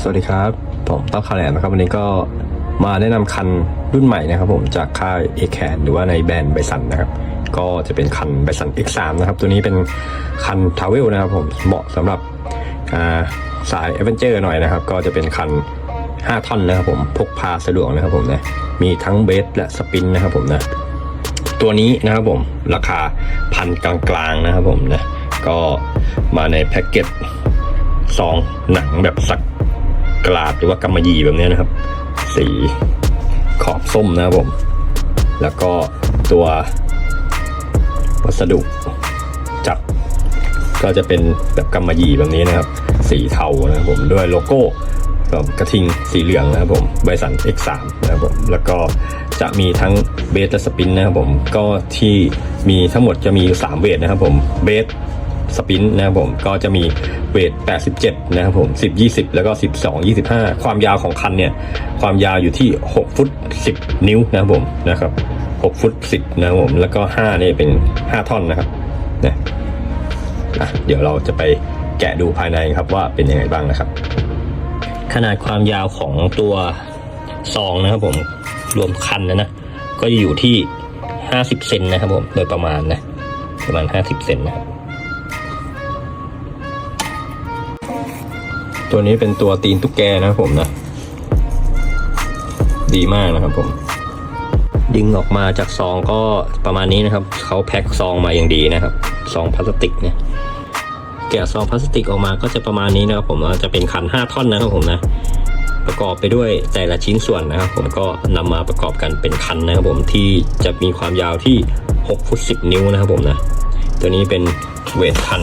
สวัสดีครับผมต้อข่าแลมนะครับวันนี้ก็มาแนะนำคันรุ่นใหม่นะครับผมจากค่ายเอแคนหรือว่าในแบรนด์ไบสันนะครับ ก็จะเป็นคันไบสัน X3 นะครับ ตัวนี้เป็นคันทาวเวลนะครับผมเหมาะสำหรับาสายเอเวนเจอร์หน่อยนะครับ ก็จะเป็นคัน 5 ท่อนนะครับผมพกพาสะดวกนะครับผมนะมีทั้งเบสและสปินนะครับผมนะตัวนี้นะครับผมราคาพันกลางๆนะครับผมนะก็มาในแพ็กเกจซองหนังแบบสัก กลาดหรือว่ากำมะหยี่แบบนี้นะครับ สีขอบส้มนะครับผม แล้วก็ตัววัสดุจับก็จะเป็นแบบกำมะหยี่แบบนี้นะครับ สีเทานะครับผมด้วยโลโก้แบบกระทิงสีเหลืองนะครับผมไบสัน X3 นะครับผมแล้วก็จะมีทั้งเบสและสปินนะครับผมก็ที่มีทั้งหมดจะมี 3 เวทนะครับผมเบส สปินนะครับผมก็จะมีเวท 87 นะครับผม 10 20 แล้วก็ 12 25 ความยาวของคันเนี่ย ความยาวอยู่ที่ 6 ฟุต 10 นิ้วนะครับผมนะครับ 6 ฟุต 10 นะครับผม แล้วก็5นี่ยเป็น 5 ท่อนนะครับนะอะเดี๋ยวเราจะไปแกะดูภายในครับว่าเป็นยังไงบ้างนะครับ ขนาดความยาวของตัวซองนะครับผมรวมคันนะนะก็จะอยู่ที่ 50 เซนนะครับผม โดยประมาณนะ ประมาณ 50 เซนนะครับ ตัวนี้เป็นตัวตีนตุ๊กแกนะครับผมนะ ดีมากนะครับผมดึงออกมาจากซองก็ประมาณนี้นะครับ เขาแพ็คซองมาอย่างดีนะครับซองพลาสติกเนี่ยแกะซองพลาสติกออกมาก็จะประมาณนี้นะครับผมจะเป็นคัน 5 ท่อนนะครับผมนะประกอบไปด้วยแต่ละชิ้นส่วนนะครับ ผมก็นำมาประกอบกันเป็นคันนะครับผมที่จะมีความยาวที่6ฟุต10 นิ้วนะครับผมนะตัวนี้เป็นเวทคัน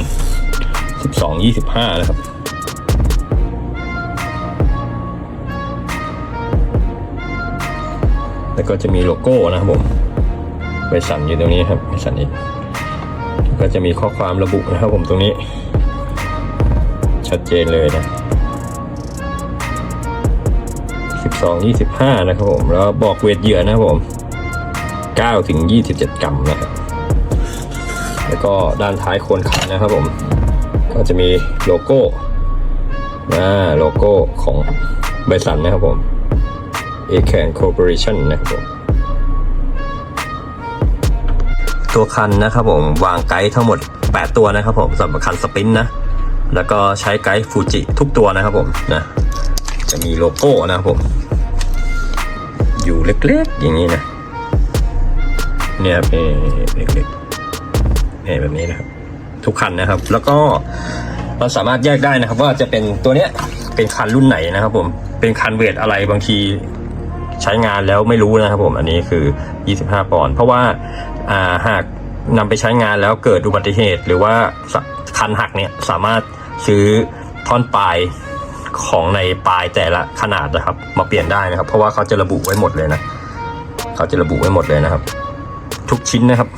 12 25 นะครับ แล้วก็จะมีโลโก้นะครับผมไปสั่นอยู่ตรงนี้ครับไปสั่นอีกก็จะมีข้อความระบุนะครับผมตรงนี้ ชัดเจนเลยนะ12 25 นะครับผม แล้วบอกเวทเหยื่อนะครับผม9ถึง27 กรัมนะครับ แล้วก็ด้านท้ายโคนขานะครับผม ก็จะมีโลโก้นะโลโก้ของไบสันนะครับผม a c a n Corporation นะครับผมตัวคันนะครับผมวางไกด์ทั้งหมด 8 ตัวนะครับผมสำหรับคันสปินนะแล้วก็ใช้ไกด์ฟูจิทุกตัวนะครับผมนะจะมีโลโก้นะครับผม อยู่เล็กๆอย่างนี้นะเนี่ยเป็นเล็กๆเนี่ยแบบนี้นะครับ ทุกคันนะครับ แล้วก็เราสามารถแยกได้นะครับ ว่าจะเป็นตัวเนี้ยเป็นคันรุ่นไหนนะครับผมเป็นคันเวทอะไรบางที ใช้งานแล้วไม่รู้นะครับผมอันนี้คือ 25 ปอนด์เพราะว่าาหากนำไปใช้งานแล้วเกิดอุบัติเหตุ หรือว่าคันหักเนี่ยสามารถซื้อท่อนปลายของในปลายแต่ละขนาดนะครับ มาเปลี่ยนได้นะครับ เพราะว่าเขาจะระบุไว้หมดเลยนะเขาจะระบุไว้หมดเลยนะครับ ทุกชิ้นนะครับ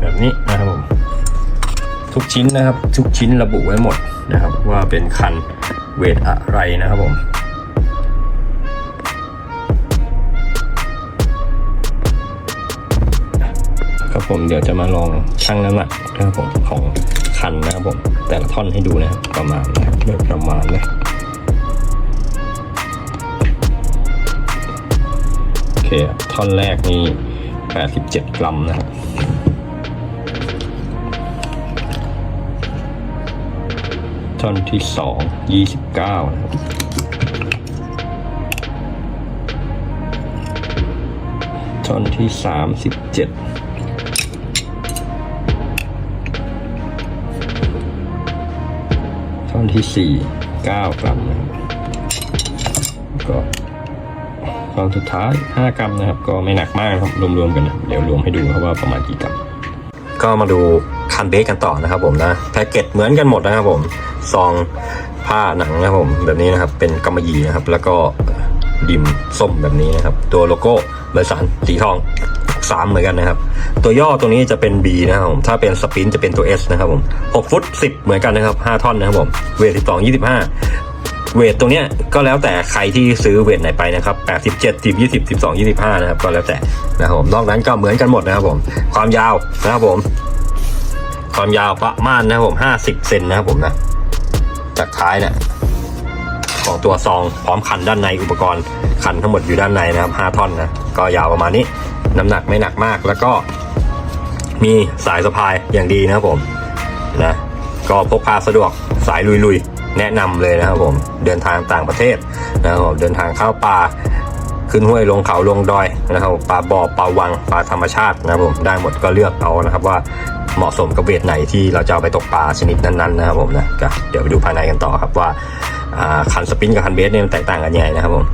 แบบนี้นะครับผมทุกชิ้นนะครับ ทุกชิ้นระบุไว้หมดนะครับ ว่าเป็นคันเวทอะไรนะครับผม ผมเดี๋ยวจะมาลองชั่งน้ำหนักนะครับผมของคันนะครับผมแต่ละท่อนให้ดูนะครับประมาณนะโดยประมาณนะโอเคท่อนแรกนี่87 กรัมนะครับท่อนที่ 2 29นะครับท่อนที่ 37 นที่สี่เก้ากรัมนะครับก็ท่อนสุดท้ายห้ากรัมนะครับ ก็ไม่หนักมากครับรวมๆกันนะเดี๋ยวรวมให้ดูครับว่าประมาณกี่กรัมก็มาดูคันเบสกันต่อนะครับผมนะแพ็กเกจเหมือนกันหมดนะครับผมซองผ้าหนังนะครับผมแบบนี้นะครับเป็นกำมะหยี่นะครับ แล้วก็ดิมส้มแบบนี้นะครับ ตัวโลโก้บริษัทสีทอง สามเหมือนกันนะครับ ตัวย่อตัวนี้จะเป็น B นะครับผมถ้าเป็นสปินจะเป็นตัว S นะครับผม6ฟุต 10 เหมือนกันนะครับ 5 ท่อนนะครับผมเวท12 25 เวทตรงเนี้ยก็แล้วแต่ใครที่ซื้อเวทไหนไปนะครับ87 10 20 12 25 นะครับก็แล้วแต่นะครับผมนอกนั้นก็เหมือนกันหมดนะครับผมความยาวนะครับผม ความยาวประมาณนะครับผม50เซนนะครับผมนะจากท้ายเนี่ย ของตัวซอง พร้อมคันด้านในอุปกรณ์คันทั้งหมดอยู่ด้านในนะครับ 5 ท่อนนะก็ยาวประมาณนี้ น้ำหนักไม่หนักมากแล้วก็มีสายสะพายอย่างดีนะครับผมนะก็พกพาสะดวกสายลุยๆ แนะนำเลยนะครับผมเดินทางต่างประเทศนะครับผมเดินทางเข้าป่าขึ้นห้วยลงเขาลงดอยนะครับปลาบ่อปลาวังปลาธรรมชาตินะครับผมได้หมดก็เลือกเอานะครับว่าเหมาะสมกับเวทไหนที่เราจะเอาไปตกปลาชนิดนั้นๆนะครับผมนะก็เดี๋ยวไปดูภายในกันต่อครับว่า คันสปินกับคันเบสเนี่ยมันแตกต่างกันยังไงนะครับผม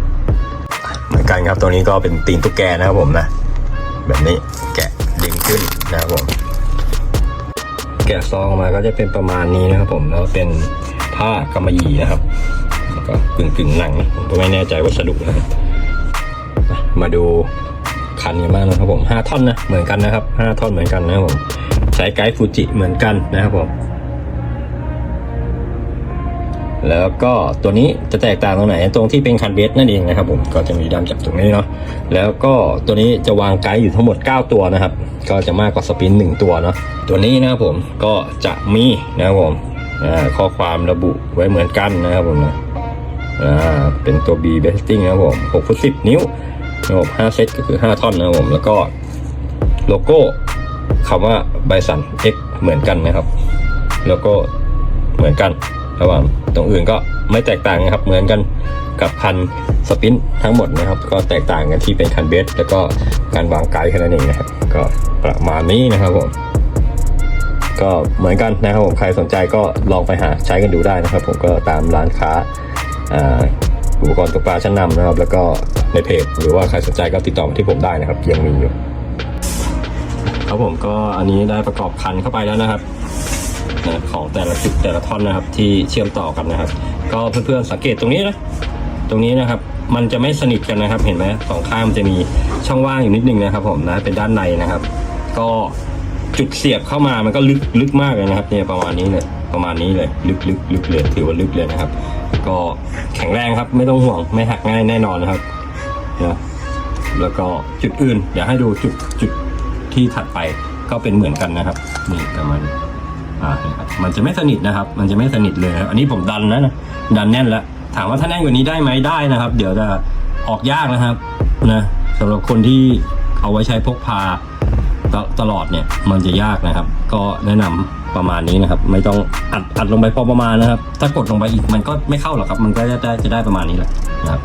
เหมือนกันครับตัวนี้ก็เป็นตีนตุ๊กแกนะครับผมนะแบบนี้แกะดึงขึ้นนะครับผมแกะซองมาก็จะเป็นประมาณนี้นะครับผมแล้วเป็นผ้ากำมะหยี่นะครับแล้วก็กึ่งกึ่งๆหนังผมก็ไม่แน่ใจวัสดุนะครับมาดูคันกันบ้างนะครับผมห้าท่อนนะเหมือนกันนะครับห้าท่อนเหมือนกันนะครับผมใช้ไกด์ฟูจิเหมือนกันนะครับผม แล้วก็ตัวนี้จะแตกต่างตรงไหนตรงที่เป็นคันเบสนั่นเองนะครับผมก็จะมีดำจากตรงนี้เนาะแล้วก็ตัวนี้จะวางไกด์อยู่ทั้งหมด 9 ตัวนะครับ ก็จะมากกว่าสปิน 1 ตัวเนาะตัวนี้นะครับผมก็จะมีนะครับผมข้อความระบุไว้เหมือนกันนะครับผมนะเป็นตัว B besting นะครับผม6ฟุต10 นิ้วนะครับผม5เซตก็คือ 5 ท่อนนะครับผมแล้วก็โลโก้คำว่าไบสัน X เหมือนกันนะครับ แล้วก็เหมือนกัน ระหว่างตรงอื่นก็ไม่แตกต่างนะครับ เหมือนกันกับคันสปินทั้งหมดนะครับ ก็แตกต่างกันที่เป็นคันเบสแล้วก็การวางไกด์แค่นั้นเองนะครับ ก็ประมาณนี้นะครับผมก็เหมือนกันนะครับผมใครสนใจก็ลองไปหาใช้กันดูได้นะครับ ผมก็ตามร้านค้าอ่าอุปกรณ์ตกปลาชั้นนำนะครับ แล้วก็ในเพจหรือว่าใครสนใจก็ติดต่อมาที่ผมได้นะครับยังมีอยู่ครับผมก็อันนี้ได้ประกอบคันเข้าไปแล้วนะครับ นะของแต่ละจุดแต่ละท่อนนะครับ ที่เชื่อมต่อกันนะครับ ก็เพื่อนๆสังเกตตรงนี้นะตรงนี้นะครับ มันจะไม่สนิทกันนะครับ เห็นไหมสองข้างมันจะมีช่องว่างอยู่นิดนึงนะครับ ผมนะเป็นด้านในนะครับ ก็จุดเสียบเข้ามามันก็ลึกลึกมากเลยนะครับ เนี่ยประมาณนี้เลยประมาณนี้เลย ลึกลึกลึกเลยถือว่าลึกเลยนะครับ ก็แข็งแรงครับ ไม่ต้องห่วงไม่หักง่ายแน่นอนนะครับนะแล้วก็จุดอื่นเดี๋ยวให้ดูจุดจุดที่ถัดไปก็เป็นเหมือนกันนะครับ นี่ประมาณนี้ อ่านะครับมันจะไม่สนิทนะครับ มันจะไม่สนิทเลยครับอันนี้ผมดันแล้วนะดันแน่นแล้ว ถามว่าถ้าแน่นกว่านี้ได้ไหมได้นะครับ เดี๋ยวจะออกยากนะครับนะสำหรับคนที่เอาไว้ใช้พกพาตตลอดเนี่ยมันจะยากนะครับ ก็แนะนำประมาณนี้นะครับ ไม่ต้องอัดอัดลงไปพอประมาณนะครับ ถ้ากดลงไปอีกมันก็ไม่เข้าหรอกครับ มันก็จะได้จะได้ประมาณนี้แหละนะครับ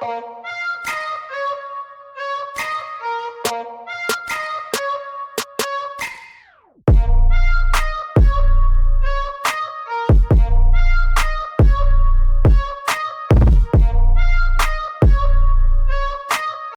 Bye.